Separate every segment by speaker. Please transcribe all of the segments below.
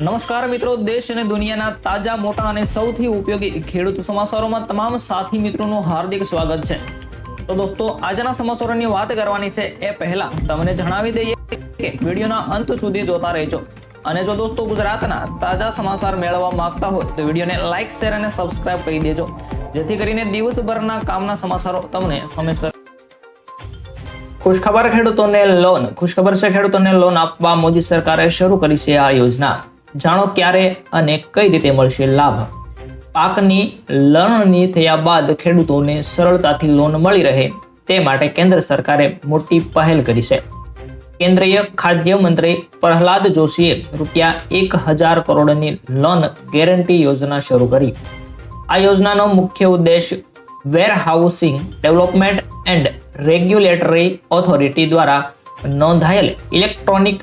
Speaker 1: નમસ્કાર મિત્રો, દેશ અને દુનિયાના તાજા, મોટા અને સૌથી ઉપયોગી ખેડૂત સમાચારોમાં તમામ સાથી મિત્રોનું હાર્દિક સ્વાગત છે. તો દોસ્તો, આજના સમાચારોની વાત કરવાની છે એ પહેલા તમને જણાવી દઈએ કે વિડીયોના અંત સુધી જોતા રહેજો. અને જો દોસ્તો ગુજરાતના તાજા સમાચાર મેળવવા માંગતા હોય તો વિડીયોને લાઇક શેર અને સબસ્ક્રાઇબ કરી દેજો. જેથી કરીને દિવસભરના કામના સમાચારો તમને સમયસર ખુશખબર ખેડૂતોને લોન ખુશખબર છે ખેડૂતોને લોન આપવા મોદી સરકારે શરૂ કરી છે આ યોજના. જાણો ક્યારે અને કઈ રીતે મળશે લાભ? પાકની લણણી થયા બાદ ખેડૂતોને સરળતાથી લોન મળી રહે તે માટે કેન્દ્ર સરકારે મોટી પહેલ કરી છે. કેન્દ્રીય ખાદ્ય મંત્રી પ્રહલાદ જોશીએ રૂપિયા એક હજાર કરોડની લોન ગેરંટી યોજના શરૂ કરી. આ યોજનાનો મુખ્ય ઉદ્દેશ warehousing development and regulatory authority દ્વારા નોંધાયેલ ઇલેક્ટ્રોનિક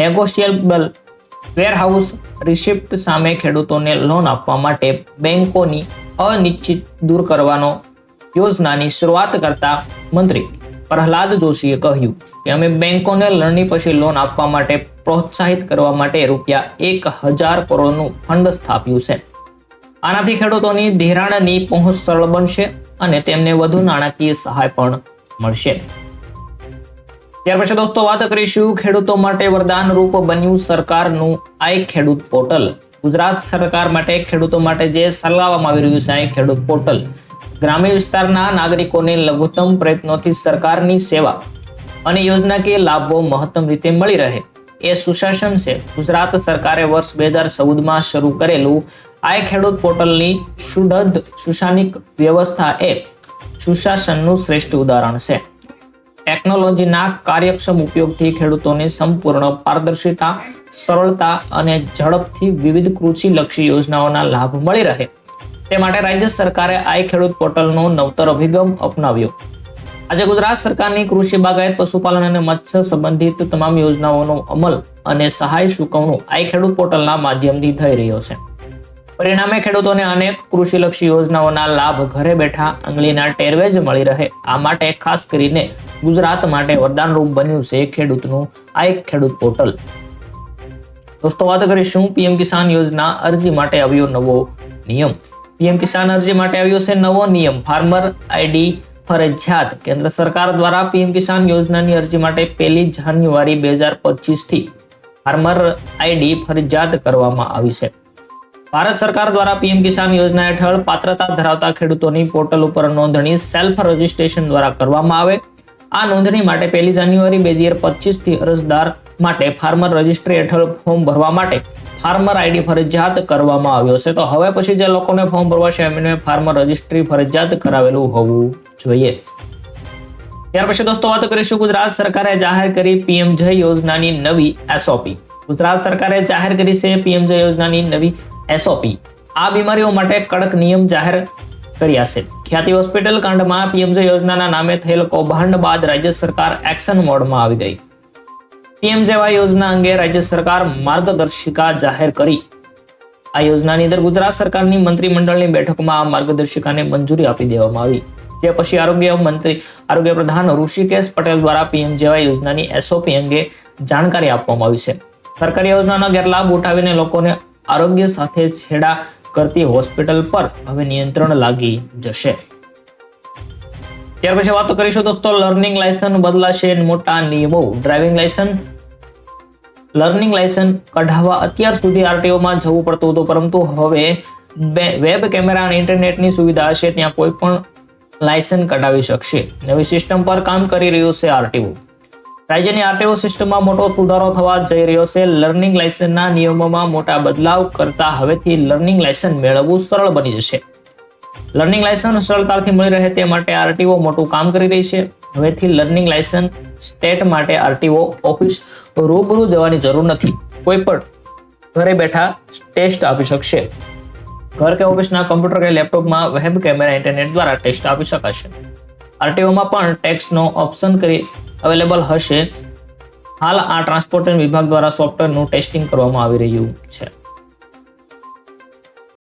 Speaker 1: નેગોશિયેબલ વેરહાઉસ રિસિપ્ટ સામે ખેડૂતોને લોન આપવા માટે બેંકોની અનિશ્ચિત દૂર કરવાનો યોજનાની શરૂઆત કરતા મંત્રી પ્રહલાદ જોશીએ કહ્યું કે અમે બેંકોને લણણી પછી લોન આપવા માટે પ્રોત્સાહિત કરવા માટે રૂપિયા એક હજાર કરોડનું ફંડ સ્થાપ્યું છે. આનાથી ખેડૂતોની ધિરાણની પહોંચ સરળ બનશે અને તેમને વધુ નાણાકીય સહાય પણ મળશે. ત્યાર પછી દોસ્તો વાત કરીશું ખેડૂતો માટે વરદાન રૂપ બન્યું સરકારનું આ ખેડૂત પોર્ટલ. ગુજરાત સરકાર માટે ખેડૂતો માટે જે ચલાવવામાં આવી રહ્યું છે આ ખેડૂત પોર્ટલ, ગ્રામ્ય વિસ્તારના નાગરિકોને લઘુત્તમ પ્રયત્નોથી સરકારની સેવા અને યોજનાકીય લાભો મહત્તમ રીતે મળી રહે. એ સુશાસન છે. ગુજરાત સરકારે વર્ષ બે હજાર ચૌદમાં શરૂ કરેલું આ ખેડૂત પોર્ટલની સુઢદ સુશાનિક વ્યવસ્થા એ સુશાસનનું શ્રેષ્ઠ ઉદાહરણ છે. ટેકનોલોજીના કાર્યક્ષમ ઉપયોગથી ખેડૂતોને સંપૂર્ણ પારદર્શિતા, સરળતા અને ઝડપથી વિવિધ કૃષિલક્ષી યોજનાઓના લાભ મળી રહે. તે માટે રાજ્ય સરકારે આઈ ખેડૂત પોર્ટલનો નવતર અભિગમ અપનાવ્યો. આજે ગુજરાત સરકારની કૃષિ બાગાયત, પશુપાલન અને મત્સ્ય સંબંધિત તમામ યોજનાઓનો અમલ અને સહાય ચૂકવણું આઈ ખેડૂત પોર્ટલના માધ્યમથી થઈ રહ્યો છે. પરિણામે ખેડૂતોને અનેક કૃષિલક્ષી યોજનાઓના લાભ ઘરે બેઠા આંગળીના ટેરવે જ મળી રહે. આ માટે ખાસ કરીને ગુજરાત માટે વરદાનરૂપ બન્યું છે ખેડૂતનું આ એક ખેડૂત પોર્ટલ. દોસ્તો, વાત કરીશું પીએમ કિસાન યોજના અરજી માટે આવ્યો નવો નિયમ. પીએમ કિસાન અરજી માટે આવ્યો છે નવો નિયમ. ફાર્મર આઈડી ફરજિયાત. કેન્દ્ર સરકાર દ્વારા પીએમ કિસાન યોજનાની અરજી માટે પહેલી જાન્યુઆરી બે હજાર પચીસથી ફાર્મર આઈડી ફરજિયાત કરવામાં આવી છે. ભારત સરકાર દ્વારા પીએમ કિસાન યોજના હેઠળ પાત્રતા ધરાવતા ખેડૂતોની પોર્ટલ ઉપર નોંધણી સેલ્ફ રજિસ્ટ્રેશન દ્વારા કરવામાં આવે. આ નોંધણી માટે પહેલી જાન્યુઆરી બે હજાર પચીસથી અરજદાર માટે ફાર્મર રજિસ્ટ્રી હેઠળ ફોર્મ ભરવા માટે ફાર્મર આઈડી ફરજિયાત કરવામાં આવ્યો છે. તો હવે પછી જે લોકોને ફોર્મ ભરવા એમને ફાર્મર રજિસ્ટ્રી ફરજિયાત કરાવેલું હોવું જોઈએ. ત્યાર પછી દોસ્તો વાત કરીશું ગુજરાત સરકારે જાહેર કરી પીએમજય યોજનાની નવી એસઓપી ગુજરાત સરકારે જાહેર કરી છે પીએમજય યોજનાની નવી એસઓપી આ બીમારીઓ માટે કડક નિયમ જાહેર કર્યા છે. ખ્યાતિ હોસ્પિટલ કાંડમાં પીએમજે યોજનાના નામે થયેલ કૌભાંડ બાદ રાજ્ય સરકાર એક્શન મોડમાં આવી ગઈ. પીએમજેવાય યોજના અંગે રાજ્ય સરકાર માર્ગદર્શિકા જાહેર કરી. આ યોજનાની અંદર ગુજરાત સરકારની મંત્રીમંડળની બેઠકમાં આ માર્ગદર્શિકાને મંજૂરી આપી દેવામાં આવી. જે પછી આરોગ્ય મંત્રી, આરોગ્ય પ્રધાન ઋષિકેશ પટેલ દ્વારા પીએમ જેવા યોજનાની એસઓપી અંગે જાણકારી આપવામાં આવી છે. સરકારી યોજનાનો ગેરલાભ ઉઠાવીને લોકોને આરોગ્ય સાથે છેડા કરતી હોસ્પિટલ પર હવે નિયંત્રણ લાગી જશે. ત્યાર પછી વાતો કરીશું દોસ્તો, લર્નિંગ લાયસન્સ બદલાશે મોટા નિયમો. ડ્રાઇવિંગ લાયસન્સ, લર્નિંગ લાયસન્સ કઢાવવા અત્યાર સુધી આરટીઓમાં જવું પડતું હતું, પરંતુ હવે વેબ કેમેરા અને ઇન્ટરનેટની સુવિધા હશે, ત્યાં કોઈ પણ લાયસન્સ કઢાવી શકશે. નવી સિસ્ટમ પર કામ કરી રહ્યું છે આરટીઓ. રાજ્યની આરટીઓ સિસ્ટમમાં મોટો સુધારો થવા જઈ રહ્યો છે. લર્નિંગ લાયસન્સના નિયમોમાં મોટા બદલાવ કરતા હવેથી લર્નિંગ લાયસન્સ મેળવવું સરળ બની જશે. લર્નિંગ લાયસન્સ સરળતાથી મળી રહે તે માટે આરટીઓ મોટું કામ કરી રહી છે. હવેથી લર્નિંગ લાયસન્સ સ્ટેટ માટે આરટીઓ ઓફિસ રૂબરૂ જવાની જરૂર નથી. કોઈ પણ ઘરે બેઠા ટેસ્ટ આપી શકશે. ઘર કે ઓફિસના કમ્પ્યુટર કે લેપટોપમાં વેબ કેમેરા, ઇન્ટરનેટ દ્વારા ટેસ્ટ આપી શકાશે. આરટીઓમાં પણ ટેક્સનો ઓપ્શન કરી અવેલેબલ હશે. હાલ આ ટ્રાન્સપોર્ટેશન વિભાગ દ્વારા સોફ્ટવેરનું ટેસ્ટિંગ કરવામાં આવી રહ્યું છે.